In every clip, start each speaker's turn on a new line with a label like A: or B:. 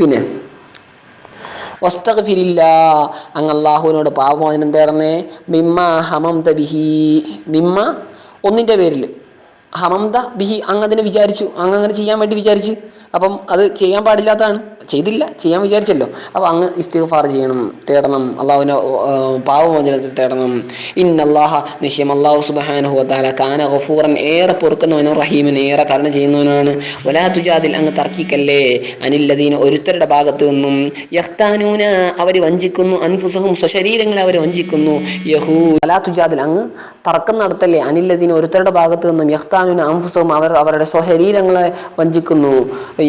A: പിന്നെ വസ്തഗ്ഫിരില്ല അങ്ങ് അള്ളാഹുവിനോട് പാപമോചനം തേടണേ. മിമ്മ ഹമം ബിഹി. മിമ്മ ഒന്നിന്റെ പേരിൽ ഹമംത ബിഹി അങ്ങ് അതിനെ വിചാരിച്ചു അങ്ങ് അങ്ങനെ ചെയ്യാൻ വേണ്ടി വിചാരിച്ച്. അപ്പം അത് ചെയ്യാൻ പാടില്ലാത്തതാണ്. ചെയ്തില്ല ചെയ്യാൻ വിചാരിച്ചല്ലോ. അപ്പോൾ അങ്ങ് ഇസ്തിഗ്ഫാർ ചെയ്യണം തേടണം അള്ളാഹുവിനെ പാവമോചനത്തിൽ തേടണം. ഇന്നല്ലാഹ നിശ്ചയം അള്ളാഹു സുബ്ഹാനഹു വതആല കാന ഗഫൂറൻ ഏറെ പൊറുക്കുന്നവനും റഹീമൻ ഏറെ കരുണ ചെയ്യുന്നവനാണ് വലാ തുജാദിൽ അങ്ങ് തർക്കിക്കല്ലേ? അനില്ലദീന ഒരുത്തരുടെ ഭാഗത്തു നിന്നും യഹ്താനൂന അവർ വഞ്ചിക്കുന്നു. അൻഫുസഹും സ്വശരീരങ്ങളെ അവർ വഞ്ചിക്കുന്നു. യഹൂ വലാ തുജാദിൽ അങ്ങ് തർക്കം നടത്തല്ലേ? അനില്ലദീന ഒരുത്തരുടെ ഭാഗത്തു നിന്നും യഹ്താനൂന അൻഫുസഹും അവർ അവരുടെ സ്വശരീരങ്ങളെ വഞ്ചിക്കുന്നു.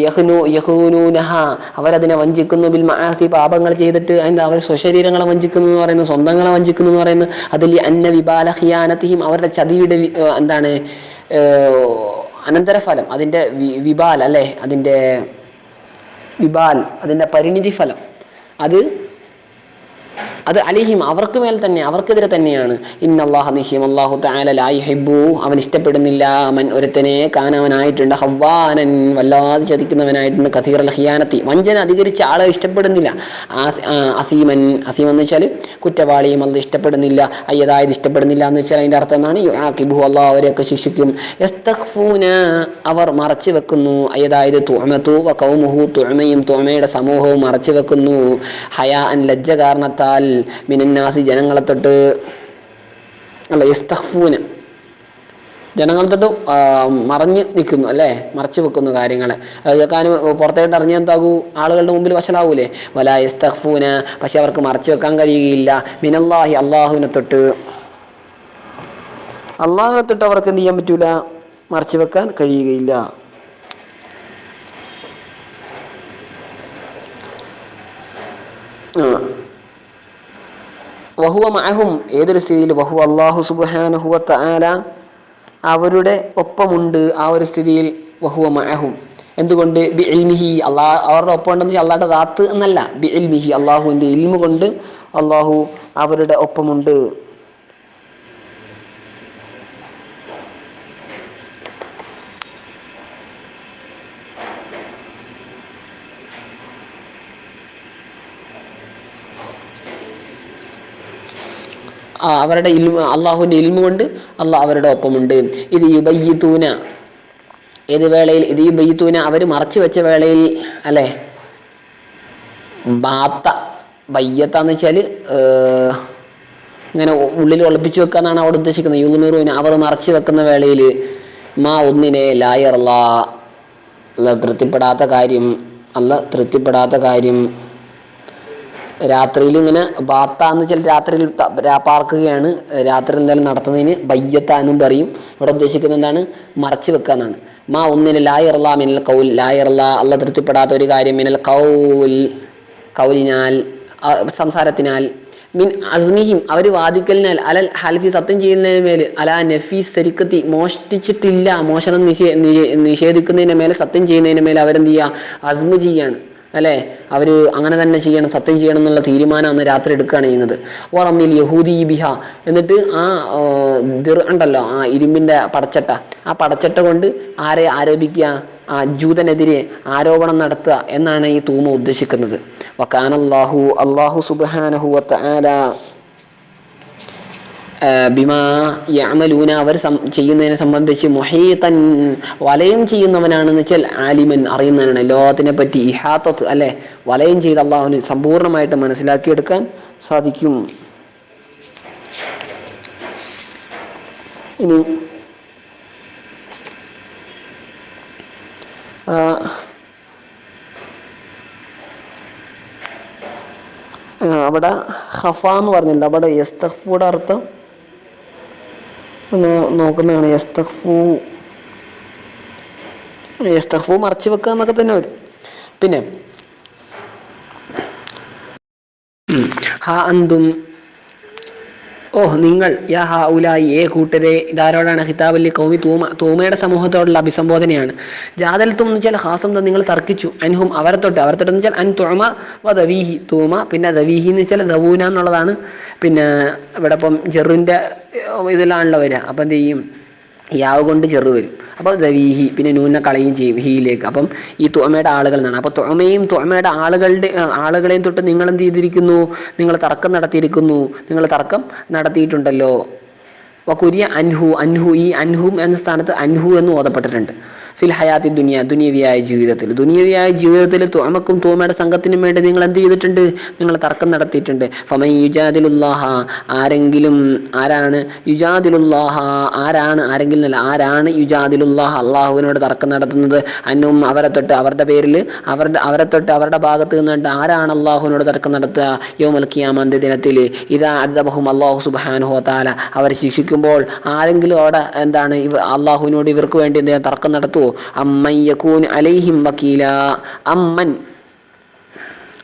A: യഹ്നു യഹൂനൂനഹ അവരതിനെ വഞ്ചിക്കുന്നു ബിൽ മആസി പാപങ്ങൾ ചെയ്തിട്ട് എന്താ അവർ സ്വശരീരങ്ങളെ വഞ്ചിക്കുന്നു എന്ന് പറയുന്നു സ്വന്തങ്ങളെ വഞ്ചിക്കുന്നു എന്ന് പറയുന്നു. അതിൽ അന്ന വിബാല ഖിയാനത്തിഹിം അവരുടെ ചതിയുടെ എന്താണ് അനന്തരഫലം അതിന്റെ വിബാൽ അല്ലേ അതിന്റെ വിബാൽ അതിന്റെ പരിണിതി ഫലം അത് അത് അലിഹിം അവർക്ക് മേൽ തന്നെ അവർക്കെതിരെ തന്നെയാണ്. ഇന്നല്ലാഹ നിശ്ചയം അള്ളാഹു തആല ലാ യുഹിബ്ബു. അവൻ ഇഷ്ടപ്പെടുന്നില്ല. അവൻ ഒരുത്തനെ കാനവനായിട്ടുണ്ട് ഹവ്വാനൻ വല്ലാതെ ചതിക്കുന്നവനായിട്ടുണ്ട്. കഥീർ അൽ ഹിയാനത്തി. വഞ്ചന അധികരിച്ച ആളെ ഇഷ്ടപ്പെടുന്നില്ല. അസീമൻ അസീമൻ അസീം എന്ന് വെച്ചാൽ കുറ്റവാളിയും അത് ഇഷ്ടപ്പെടുന്നില്ല. അയ്യതായത് ഇഷ്ടപ്പെടുന്നില്ല എന്ന് വെച്ചാൽ അതിന്റെ അർത്ഥം എന്നാണ് യുആഖിബു അള്ളാഹ് അവരെയൊക്കെ ശിക്ഷിക്കും. യസ്തഖ്ഫൂന അവർ മറച്ചു വെക്കുന്നു. അയ്യതായത് തുഅമതു വ കൗമുഹു തുഴമയും തുഴമയുടെ സമൂഹവും മറച്ചു വെക്കുന്നു. ഹയാ അൻ ലജ്ജ കാരണത്താൽ മിനന്നാസി ജനങ്ങളെ തൊട്ട് അല്ല ഇസ്തഫൂന് ജനങ്ങളെ തൊട്ട് മറഞ്ഞ് നിൽക്കുന്നു അല്ലേ? മറച്ചു വെക്കുന്നു കാര്യങ്ങളെ. അത് കേൾക്കാനും പുറത്തേട്ട് ഇറങ്ങി എന്താകൂ? ആളുകളുടെ മുമ്പിൽ വശലാവൂലേ വല ഇസ്തഫൂന് പക്ഷെ അവർക്ക് മറച്ചു വെക്കാൻ കഴിയുകയില്ല. മിനല്ലാഹി അള്ളാഹുവിനെ തൊട്ട്. അള്ളാഹുവിനെ തൊട്ട് അവർക്ക് എന്ത് ചെയ്യാൻ പറ്റൂല? മറച്ചു വെക്കാൻ കഴിയുകയില്ല ആ. വഹുവ മഅഹും ഏതൊരു സ്ഥിതിയിൽ വഹു അള്ളാഹു സുബ്ഹാനഹു ആല അവരുടെ ഒപ്പമുണ്ട് ആ ഒരു സ്ഥിതിയിൽ വഹുവ മഅഹും. എന്തുകൊണ്ട്? ബി ഇൽമിഹി അള്ളാ അവരുടെ ഒപ്പം ഉണ്ടെന്ന് വെച്ചാൽ അള്ളാഹുടെ ദാത്ത് എന്നല്ല. ബി ഇൽമിഹി അള്ളാഹുവിന്റെ ഇൽമു കൊണ്ട് അള്ളാഹു അവരുടെ ഒപ്പമുണ്ട്. അവരുടെ ഇൽമ അള്ളാഹുവിന്റെ ഇൽമു കൊണ്ട് അള്ളാഹ് അവരുടെ ഒപ്പമുണ്ട്. ഇത് യുബയ്യത്തൂന ഏത് വേളയിൽ ഇത് യുബയ്യത്തൂന അവർ മറച്ചു വെച്ച വേളയിൽ അല്ലേ? ബാത്ത ബയ്യത്താന്ന് വെച്ചാൽ ഇങ്ങനെ ഉള്ളിൽ ഒളിപ്പിച്ചു വെക്കുക എന്നാണ് അവിടെ ഉദ്ദേശിക്കുന്നത്. യുഗമീറുവിന് അവർ മറച്ചു വെക്കുന്ന വേളയിൽ മാ ഒന്നിനെ ലായർല അല്ല തൃപ്തിപ്പെടാത്ത കാര്യം അല്ല തൃപ്തിപ്പെടാത്ത കാര്യം രാത്രിയിൽ ഇങ്ങനെ ബാത്താന്ന് വെച്ചാൽ രാത്രിയിൽ പാർക്കുകയാണ്. രാത്രി എന്തായാലും നടത്തുന്നതിന് ബയ്യത്ത എന്നും പറയും. ഇവിടെ ഉദ്ദേശിക്കുന്നത് എന്താണ്? മറച്ചു വെക്കുക എന്നാണ്. മാ ഒന്നിന് ലായർല മിനൽ കൗൽ ലായർല അല്ല തൃപ്തിപ്പെടാത്ത ഒരു കാര്യം. മിനൽ കൗൽ കൗലിനാൽ സംസാരത്തിനാൽ. മിൻ അസ്മിഹിം അവർ വാദിക്കലിനാൽ. അലൽ ഹൽഫി സത്യം ചെയ്യുന്നതിന് മേൽ. അല നഫീസ് തരിക്കത്തി മോഷ്ടിച്ചിട്ടില്ല. മോഷണം നിഷേ നിഷേധിക്കുന്നതിന് മേലെ സത്യം ചെയ്യുന്നതിന് മേലെ അവരെന്ത് ചെയ്യുക? അസ്മു ചെയ്യാണ് അല്ലേ? അവർ അങ്ങനെ തന്നെ ചെയ്യണം സത്യം ചെയ്യണം എന്നുള്ള തീരുമാനം അന്ന് രാത്രി എടുക്കുകയാണ് ചെയ്യുന്നത്. ഓറമ്മിൽ യഹൂദി ബിഹ. എന്നിട്ട് ആ ദിർ ഉണ്ടല്ലോ ആ ഇരുമ്പിന്റെ പടച്ചട്ട. ആ പടച്ചട്ട കൊണ്ട് ആരെ ആരോപിക്കുക? ആ ജൂതനെതിരെ ആരോപണം നടത്തുക എന്നാണ് ഈ തൂമ ഉദ്ദേശിക്കുന്നത്. വക്കാനല്ലാഹു അള്ളാഹു സുബാനഹു വത്തആല ബിമാ അവർ ചെയ്യുന്നതിനെ സംബന്ധിച്ച് മൊഹീത്തൻ വലയം ചെയ്യുന്നവനാണെന്ന് വെച്ചാൽ ആലിമൻ അറിയുന്നവനാണ്. ലോകത്തിനെ പറ്റി ഇഹാത്തത്ത് അല്ലെ? വലയം ചെയ്ത് അള്ളാഹുവിന് സമ്പൂർണമായിട്ട് മനസ്സിലാക്കിയെടുക്കാൻ സാധിക്കും. ഇനി അവിടെ ഹഫ എന്ന് പറഞ്ഞില്ല അവിടെ യസ്തഫൂടെ അർത്ഥം നോക്കുന്നതാണ്. യസ്തഫു യസ്തഫു മറച്ചു വെക്കുക എന്നൊക്കെ തന്നെ വരും. പിന്നെ. ഹാ അന്തും ഓ നിങ്ങൾ യാ ഹാ ഉലായി ഏ കൂട്ടരെ ഇതാരോടാണ് ഹിതാബല്ലി കൗമി തൂമ തൂമയുടെ സമൂഹത്തോടുള്ള അഭിസംബോധനയാണ്. ജാതൽത്തും എന്ന് വെച്ചാൽ ഹാസം നിങ്ങൾ തർക്കിച്ചു. അൻഹും അവരെ തൊട്ട് അവരെ തൊട്ട് എന്ന് വെച്ചാൽ അൻ തുമ വ ദവീഹി തൂമ പിന്നെ ദവീഹി എന്ന് വെച്ചാൽ ദവൂന എന്നുള്ളതാണ്. പിന്നെ ഇവിടെ ഇപ്പം ജെറിന്റെ ഇതിലാണല്ലോ വരിക. അപ്പം എന്ത് ചെയ്യും? യാവ് കൊണ്ട് ചെറു വരും. അപ്പോൾ ദവീഹി പിന്നെ നൂന കളയും ചെയ്യും ഹീയിലേക്ക് അപ്പം ഈ തുമയുടെ ആളുകൾ എന്നാണ് അപ്പോൾ തുമയും തുമയുടെ ആളുകളുടെ ആളുകളെയും തൊട്ട് നിങ്ങൾ എന്ത് ചെയ്തിരിക്കുന്നു? നിങ്ങൾ തർക്കം നടത്തിയിരിക്കുന്നു. നിങ്ങൾ തർക്കം നടത്തിയിട്ടുണ്ടല്ലോ. വകുരിയ അൻഹു അൻഹു ഈ അൻഹും എന്ന സ്ഥാനത്ത് അൻഹു എന്ന് ഓതപ്പെട്ടിട്ടുണ്ട്. ഫിൽ ഹയാത്തി ദുനിയ ദുനിയവിയായ ജീവിതത്തിൽ. ദുനിയവിയായ ജീവിതത്തിൽ തുമക്കും തൂമയുടെ സംഘത്തിനും വേണ്ടി നിങ്ങൾ എന്ത് ചെയ്തിട്ടുണ്ട്? നിങ്ങൾ തർക്കം നടത്തിയിട്ടുണ്ട്. ഫമൻ യുജാദിലുല്ലാഹ ആരെങ്കിലും ആരാണ് യുജാദിലുല്ലാഹ ആരാണ് ആരെങ്കിലും അല്ല ആരാണ് യുജാദിലുല്ലാഹ? അള്ളാഹുവിനോട് തർക്കം നടത്തുന്നത്. അന്നും അവരെ തൊട്ട് അവരുടെ പേരിൽ അവരുടെ അവരെ തൊട്ട് അവരുടെ ഭാഗത്ത് നിന്നിട്ട് ആരാണ് അള്ളാഹുവിനോട് തർക്കം നടത്തുക? യോമൽ ഖിയാമന്ത് ദിനത്തിൽ ഇതാ അദ്ദബഹും അള്ളാഹു സുബാനുഹോ താല അവരെ ശിക്ഷിക്കുമ്പോൾ ആരെങ്കിലും അവിടെ എന്താണ് ഇവ അള്ളാഹുവിനോട് ഇവർക്ക് വേണ്ടി എന്തെങ്കിലും തർക്കം നടത്തുമോ അമ്മൻ അലൈഹിം വക്കീല. അമ്മൻ.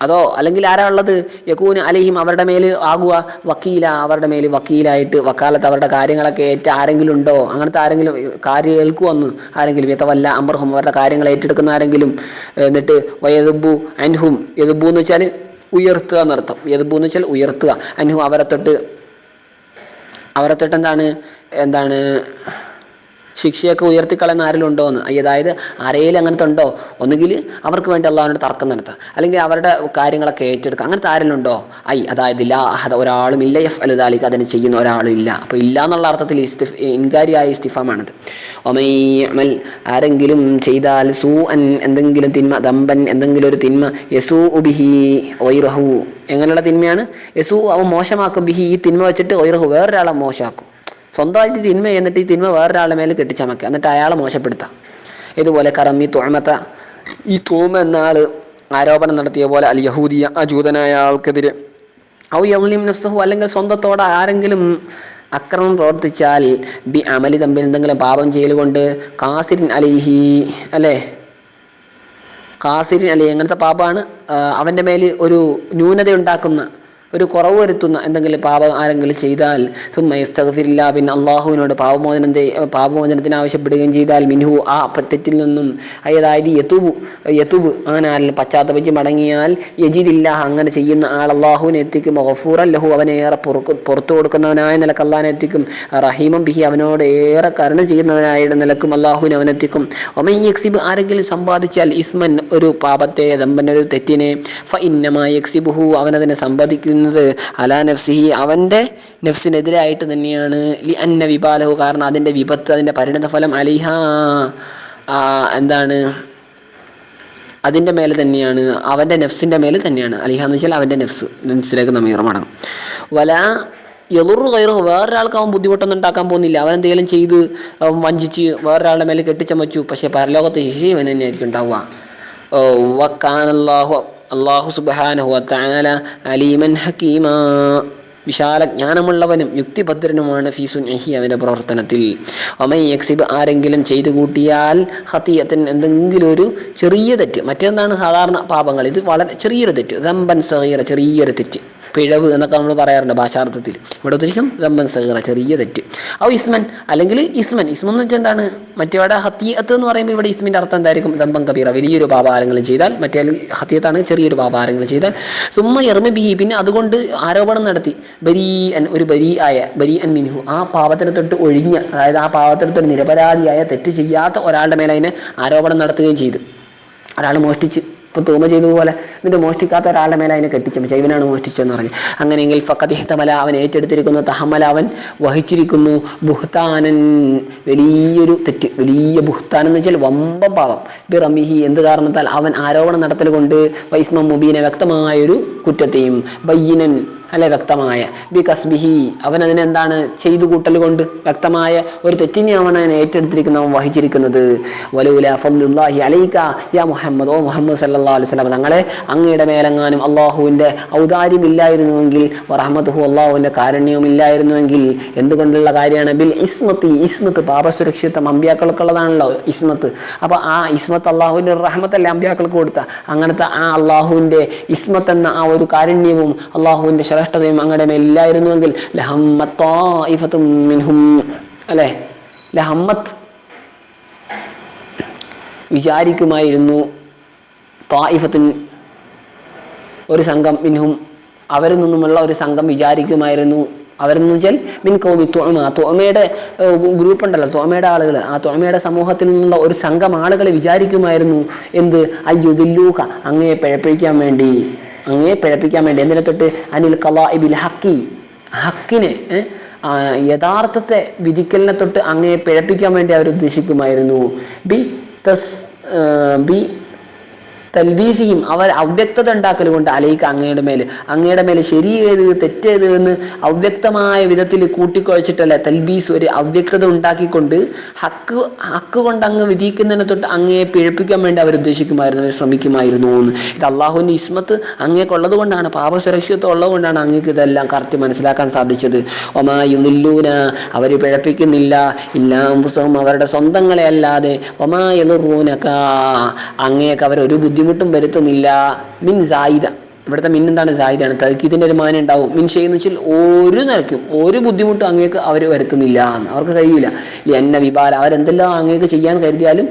A: അതോ അല്ലെങ്കിൽ ആരാ ഉള്ളത്? യക്കൂന് അലഹിം അവരുടെ മേൽ ആകുക. വക്കീല. അവരുടെ മേൽ വക്കീലായിട്ട് വക്കാലത്ത് അവരുടെ കാര്യങ്ങളൊക്കെ ഏറ്റ ആരെങ്കിലും ഉണ്ടോ? അങ്ങനത്തെ ആരെങ്കിലും കാര്യം ഏൽക്കുവന്ന് ആരെങ്കിലും. യഥവല്ല അമർഹും അവരുടെ കാര്യങ്ങൾ ഏറ്റെടുക്കുന്ന ആരെങ്കിലും. എന്നിട്ട് വയതുബു അൻഹും. യതുബു എന്ന് വെച്ചാൽ ഉയർത്തുക എന്നർത്ഥം. യതുബു എന്ന് വെച്ചാൽ ഉയർത്തുക. അൻഹും അവരെ തൊട്ട് അവരെ തൊട്ട് എന്താണ്? എന്താണ്? ശിക്ഷയൊക്കെ ഉയർത്തിക്കളയുന്ന ആരെങ്കിലും ഉണ്ടോ എന്ന് അതായത് ആരെങ്കിലും അങ്ങനത്തെ ഉണ്ടോ ഒന്നുകിൽ അവർക്ക് വേണ്ടി അള്ളാഹുവിനോട് തർക്കം നടത്തുക അല്ലെങ്കിൽ അവരുടെ കാര്യങ്ങളൊക്കെ ഏറ്റെടുക്കുക അങ്ങനത്തെ ആരെങ്കിലും ഉണ്ടോ ഐ അതായത് ലാ അഹദ ഒരാളും ഇല്ല എഫ് അലുദാലിക്ക് അതിന് ചെയ്യുന്ന ഒരാളും ഇല്ല. അപ്പോൾ ഇല്ല എന്നുള്ള അർത്ഥത്തിൽ ഇസ്തിഫ് ഇൻകാരിയായ ഇസ്തിഫാമാണത്. ഒമൈമൽ ആരെങ്കിലും ചെയ്താൽ സൂ അൻ എന്തെങ്കിലും തിന്മ ദമ്പൻ എന്തെങ്കിലും ഒരു തിന്മ യസൂ ഉബിഹി ഒയ്റഹു എങ്ങനെയുള്ള തിന്മയാണ്? യസു അവൻ മോശമാക്കും. ബിഹി ഈ തിന്മ വെച്ചിട്ട് ഒയ്റഹു വേറൊരാളെ മോശമാക്കും. സ്വന്തമായിട്ട് തിന്മ എന്നിട്ട് ഈ തിന്മ വേറൊരാളുടെ മേലെ കെട്ടിച്ചമക്കുക എന്നിട്ട് അയാളെ മോശപ്പെടുത്താം. ഇതുപോലെ കറമ്മി തോമത്ത ഈ തോമ എന്ന ആൾ ആരോപണം നടത്തിയ പോലെ അൽ യഹൂദിയ ആ ജൂതനായ ആൾക്കെതിരെ ഔ യൗലിം നസ്സഹു അല്ലെങ്കിൽ സ്വന്തത്തോടെ ആരെങ്കിലും അക്രമം പ്രവർത്തിച്ചാൽ ബി അമലി തമ്മിൽ എന്തെങ്കിലും പാപം ചെയ്യലുകൊണ്ട് കാസിരിൻ അലിഹി അല്ലേ? കാസിരിൻ അലി എങ്ങനത്തെ പാപമാണ് അവന്റെ മേൽ ഒരു ന്യൂനത ഉണ്ടാക്കുന്ന ഒരു കുറവ് വരുത്തുന്ന എന്തെങ്കിലും പാപം ആരെങ്കിലും ചെയ്താൽ സുമ്മയസ്തഫില്ല പിന്നെ അള്ളാഹുവിനോട് പാപമോചനം ചെയ്- പാപമോചനത്തിന് ആവശ്യപ്പെടുകയും ചെയ്താൽ മിൻഹു ആ തെറ്റിൽ നിന്നും അതായത് യത്തുബു യത്തുബ് അങ്ങനെ ആരെങ്കിലും പശ്ചാത്തപിച്ച് മടങ്ങിയാൽ യജിദില്ല അങ്ങനെ ചെയ്യുന്ന ആൾ അള്ളാഹുവിനെ എത്തിക്കും ഗഫൂർ അല്ലഹു അവനെ ഏറെ പുറത്തു കൊടുക്കുന്നവനായ നിലയ്ക്ക് അള്ളാഹിനെ എത്തിക്കും റഹീമം ബിഹി അവനോട് ഏറെ കരുണ ചെയ്യുന്നവനായ നിലക്കും അള്ളാഹുവിനെ അവനെത്തിക്കും ഒമൈ യക്സിബ് ആരെങ്കിലും സമ്പാദിച്ചാൽ ഇസ്മൻ ഒരു പാപത്തെ ദമ്പൻ ഒരു തെറ്റിനെ ഫ ഇന്നമായി യക്സിബുഹു അവനതിനെ സമ്പാദിക്കുന്നത് അലാ നഫ്സിഹി അവന്റെ നഫ്സിനെതിരായിട്ട് തന്നെയാണ്. ലി അന്ന വിപാലഹു കാരണം അതിന്റെ വിപത്ത് അതിന്റെ പരിണതഫലം അലിഹ എന്താണ് അതിന്റെ മേലെ തന്നെയാണ്. അവന്റെ നെഫ്സിന്റെ മേലെ തന്നെയാണ്. അലിഹ എന്ന് വെച്ചാൽ അവന്റെ നെഫ്സ് നെഫ്സിലേക്ക് നമ്മീറ മടങ്ങും വല എളുറു കയറു വേറൊരാൾക്ക് അവൻ ബുദ്ധിമുട്ടൊന്നും ഉണ്ടാക്കാൻ പോകുന്നില്ല. അവൻ എന്തെങ്കിലും ചെയ്ത് വഞ്ചിച്ച് വേറൊരാളുടെ മേലെ കെട്ടിച്ചമച്ചു. പക്ഷേ പരലോകത്ത് ശിശി ഇവൻ തന്നെയായിരിക്കും ഉണ്ടാവുക. വക്കാനല്ലാഹു അള്ളാഹു സുബാനഹു വത്താല അലീമൻ ഹക്കീമ. വിശാല ജ്ഞാനമുള്ളവനും യുക്തിഭദ്രനുമാണ് ഫീസുൻ എഹി അവന്റെ പ്രവർത്തനത്തിൽ. ഒമൈ എക്സിബ് ആരെങ്കിലും ചെയ്തു കൂട്ടിയാൽ ഹത്തിയത്തിന് എന്തെങ്കിലും ഒരു ചെറിയ തെറ്റ്. മറ്റെന്താണ് സാധാരണ പാപങ്ങൾ? ഇത് വളരെ ചെറിയൊരു തെറ്റ്. റമ്പൻ സഹീറ ചെറിയൊരു തെറ്റ്. പിഴവ് എന്നൊക്കെ നമ്മൾ പറയാറുണ്ട് ഭാഷാർത്ഥത്തിൽ. ഇവിടെ ഉദ്ദേശിക്കും റമ്മൻ സഹറ ചെറിയ തെറ്റ്. ഔ ഇസ്മൻ അല്ലെങ്കിൽ ഇസ്മൻ. ഇസ്മൻ എന്ന് വെച്ചാൽ എന്താണ്? മറ്റേവിടെ ഹത്തിയത്ത് എന്ന് പറയുമ്പോൾ ഇവിടെ ഇസ്മിന്റെ അർത്ഥം എന്തായിരിക്കും? ദമ്പം കബീറ. വലിയൊരു പാപാരങ്ങളും ചെയ്താൽ മറ്റേ ഹത്തിയത്താണ് ചെറിയൊരു പാപാരങ്ങളും ചെയ്താൽ. സുമ്മ എർമ ബിഹി. പിന്നെ അതുകൊണ്ട് ആരോപണം നടത്തി. ബരീ അൻ ഒരു ബരീ ആയ ബരീ അൻ മിൻഹു. ആ പാപത്തിനെ തൊട്ട് ഒഴിഞ്ഞ അതായത് ആ പാപത്തിനെ തൊട്ട് നിരപരാധിയായ തെറ്റ് ചെയ്യാത്ത ഒരാളുടെ മേലെ അതിനെ ആരോപണം നടത്തുകയും ചെയ്തു. ഒരാൾ മോഷ്ടിച്ച്. ഇപ്പോൾ തൂമ ചെയ്തതുപോലെ എന്നിട്ട് മോഷ്ടിക്കാത്ത ഒരാളുടെ മേലെ അതിനെ കെട്ടിച്ചമച്ച. ഇവനാണ് മോഷ്ടിച്ചതെന്ന് പറഞ്ഞു. അങ്ങനെയെങ്കിൽ ഫക്കതിഹ്തമല അവൻ ഏറ്റെടുത്തിരിക്കുന്ന തഹമല അവൻ വഹിച്ചിരിക്കുന്നു. ബുഹ്താനൻ വലിയൊരു തെറ്റ് വലിയ ബുഹ്താൻ എന്ന് വെച്ചാൽ വമ്പം പാവം ബിറമിഹി എന്ത് കാരണത്താൽ അവൻ ആരോപണം നടത്തൽ കൊണ്ട് വൈസ്മം മുബീനെ വ്യക്തമായൊരു കുറ്റത്തെയും ബയ്യനൻ അല്ലെ വ്യക്തമായ? ബി കസ്ബിഹി അവൻ അതിനെന്താണ് ചെയ്തു കൂട്ടൽ കൊണ്ട് വ്യക്തമായ ഒരു തെറ്റിനെ അവൻ അതിനെ ഏറ്റെടുത്തിരിക്കുന്ന അവൻ വഹിച്ചിരിക്കുന്നത്. വലൂല ഫല്ലുല്ലാഹി അലൈക യാ മുഹമ്മദ്. ഓ മുഹമ്മദ് സല്ലല്ലാഹു അലൈഹി വസല്ലം. തങ്ങളെ അങ്ങയുടെ മേലെങ്ങാനും അള്ളാഹുവിന്റെ ഔദാര്യമില്ലായിരുന്നുവെങ്കിൽ റഹ്മത്തുഹു അള്ളാഹുവിന്റെ കാരുണ്യവും ഇല്ലായിരുന്നുവെങ്കിൽ എന്തുകൊണ്ടുള്ള കാര്യമാണ്? ബിൽ ഇസ്മത്ത്. ഇസ്മത്ത് പാപസുരക്ഷിതം അമ്പ്യാക്കൾക്കുള്ളതാണല്ലോ ഇസ്മത്ത്. അപ്പോൾ ആ ഇസ്മത്ത് അള്ളാഹുവിന്റെ റഹ്മത്തല്ലേ അമ്പ്യാക്കൾക്ക് കൊടുത്ത? അങ്ങനത്തെ ആ അള്ളാഹുവിന്റെ ഇസ്മത്ത് എന്ന ആ ഒരു കാരുണ്യവും അള്ളാഹുവിന്റെ ശ്രേഷ്ഠതയും അങ്ങയുടെ മേലില്ലായിരുന്നുവെങ്കിൽ അല്ലെ മിൻഹും ലഹമ്മത്ത് വിചാരിക്കുമായിരുന്നു തായിഫത്തിൻ ഒരു സംഘം മിൻഹും അവരിൽ നിന്നുമുള്ള ഒരു സംഘം വിചാരിക്കുമായിരുന്നു. അവരെന്ന് വെച്ചാൽ മിൻ കൗമി തുഅമ തോമയുടെ ഗ്രൂപ്പ് ഉണ്ടല്ലോ തോമയുടെ ആളുകൾ. ആ തോമയുടെ സമൂഹത്തിൽ നിന്നുള്ള ഒരു സംഘം ആളുകളെ വിചാരിക്കുമായിരുന്നു. എന്ത്? അയ്യോ ദില്ലൂഹ അങ്ങയെ പിഴപ്പിക്കാൻ വേണ്ടി. അങ്ങയെ പിഴപ്പിക്കാൻ വേണ്ടി. എന്തിനെ തൊട്ട് അനിൽ കലാഇബിൽ ഹക്കി. ഹക്കിനെ യഥാർത്ഥത്തെ വിധിക്കലിനെ തൊട്ട് അങ്ങയെ പിഴപ്പിക്കാൻ വേണ്ടി അവർ ഉദ്ദേശിക്കുമായിരുന്നു ബി തസ് ബി തൽബീസിയും അവർ അവ്യക്തത ഉണ്ടാക്കൽ കൊണ്ട് അലയിക്ക് അങ്ങയുടെ മേൽ അങ്ങയുടെ മേൽ ശരിയേത് തെറ്റേത് എന്ന് അവ്യക്തമായ വിധത്തിൽ കൂട്ടിക്കുഴച്ചിട്ടല്ല തൽബീസ് ഒരു അവ്യക്തത ഉണ്ടാക്കിക്കൊണ്ട് ഹക്ക് ഹക്ക് കൊണ്ട് അങ്ങ് വിധിക്കുന്നതിനെ തൊട്ട് അങ്ങയെ പിഴപ്പിക്കാൻ വേണ്ടി അവർ ഉദ്ദേശിക്കുമായിരുന്നു അവർ ശ്രമിക്കുമായിരുന്നു എന്ന്. ഇത് അള്ളാഹുവിന്റെ ഇസ്മത്ത് അങ്ങേക്കുള്ളത് കൊണ്ടാണ് പാപസുരക്ഷിതത്വം ഉള്ളത് കൊണ്ടാണ് അങ്ങേക്ക് ഇതെല്ലാം കറക്റ്റ് മനസ്സിലാക്കാൻ സാധിച്ചത്. ഒമായുല്ലൂന അവർ പിഴപ്പിക്കുന്നില്ല. ഇല്ലാം പുസ്തകം അവരുടെ സ്വന്തങ്ങളെ അല്ലാതെ. ഒമായുറൂനക്ക അങ്ങേക്ക് അവർ ഒരു ബുദ്ധിമുട്ടും വരുത്തുന്നില്ല. മിൻ സായിദ. ഇവിടുത്തെ മിൻ എന്താണ് സായിദാണ്? തൽക്കീതിന്റെ ഒരു മാനം ഉണ്ടാവും. മിൻ ചെയ്യുന്ന വെച്ചാൽ ഒരു നിലയ്ക്കും ഒരു ബുദ്ധിമുട്ടും അങ്ങേക്ക് അവർ വരുത്തുന്നില്ല അവർക്ക് കഴിയില്ല എന്ന വിപാല അവരെന്തെല്ലാം അങ്ങേക്ക് ചെയ്യാൻ കരുതിയാലും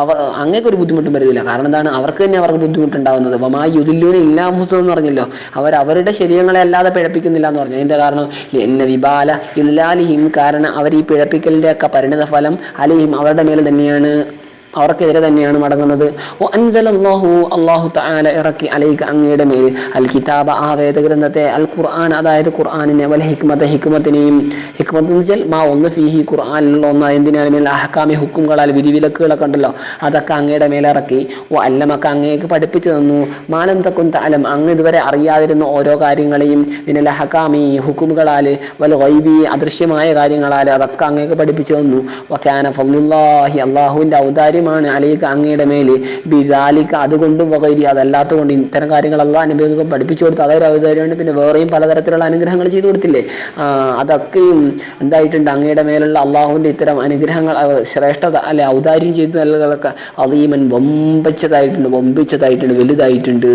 A: അവർ അങ്ങേക്ക് ഒരു ബുദ്ധിമുട്ടും വരുന്നില്ല കാരണം എന്താണ്? അവർക്ക് തന്നെ അവർക്ക് ബുദ്ധിമുട്ടുണ്ടാകുന്നത് വമാ യുദില്ലൂനെ ഇല്ലാ പുസ്തകം എന്ന് പറഞ്ഞല്ലോ. അവർ അവരുടെ ശരീരങ്ങളെ അല്ലാതെ പിഴപ്പിക്കുന്നില്ല എന്ന് പറഞ്ഞു. എന്താ കാരണം എന്ന വിപാല ഇല്ലാലിഹിം. കാരണം അവർ ഈ പിഴപ്പിക്കലിന്റെ ഒക്കെ പരിണിത ഫലം അലിഹിം അവരുടെ മേൽ തന്നെയാണ്. അവർക്കെതിരെ തന്നെയാണ് മടങ്ങുന്നത്. ഓ അൻസലല്ലാഹു അള്ളാഹു തആല ഇറക്കി അലൈക്ക് അങ്ങയുടെ മേൽ അൽ കിതാബ ആ വേദഗ്രന്ഥത്തെ അൽ ഖുർആൻ അതായത് ഖുർആാനിനെ വല ഹിക്മത്തെ ഹിക്മത്തിനെയും ഹിക്മത്ത് എന്ന് വെച്ചാൽ മാ ഒന്ന് ഫീഹി ഖുർആാനിലുള്ള ഒന്ന് എന്തിനാണ്? മേൽ അഹക്കാമി ഹുക്കുകളാൽ വിധിവിലക്കുകളൊക്കെ ഉണ്ടല്ലോ. അതൊക്കെ അങ്ങയുടെ മേലിറക്കി ഓ അല്ലമൊക്കെ അങ്ങേക്ക് പഠിപ്പിച്ചു തന്നു. മാനം തക്കും താലം അങ്ങ് ഇതുവരെ അറിയാതിരുന്ന ഓരോ കാര്യങ്ങളെയും പിന്നെ ലഹക്കാമി ഹുക്കുമുകളാൽ വൽ വൈബി അദൃശ്യമായ കാര്യങ്ങളാൽ അതൊക്കെ അങ്ങേക്ക് പഠിപ്പിച്ചു തന്നു. വക്കാന ഫല്ലുല്ലാഹി അള്ളാഹുവിന്റെ ഔദാര്യമാണ് അലൈക്ക് അങ്ങയുടെ മേൽ ബിദാലിക്ക അതുകൊണ്ടും വകൈരി അതല്ലാത്തതുകൊണ്ട് ഇത്തരം കാര്യങ്ങളെല്ലാം അനുഭവിക്കും പഠിപ്പിച്ചു കൊടുത്ത് അതൊരു അവതാരമാണ് പിന്നെ വേറെയും പലതരത്തിലുള്ള അനുഗ്രഹങ്ങൾ ചെയ്തു കൊടുത്തില്ലേ? അതൊക്കെയും എന്തായിട്ടുണ്ട്? അങ്ങയുടെ മേലുള്ള അള്ളാഹുവിന്റെ ഇത്തരം അനുഗ്രഹങ്ങൾ ശ്രേഷ്ഠത അല്ലെ ഔദാര്യം ചെയ്തു നൽകുകളൊക്കെ അതീമൻ വമ്പിച്ചതായിട്ടുണ്ട് വമ്പിച്ചതായിട്ടുണ്ട് വലുതായിട്ടുണ്ട്.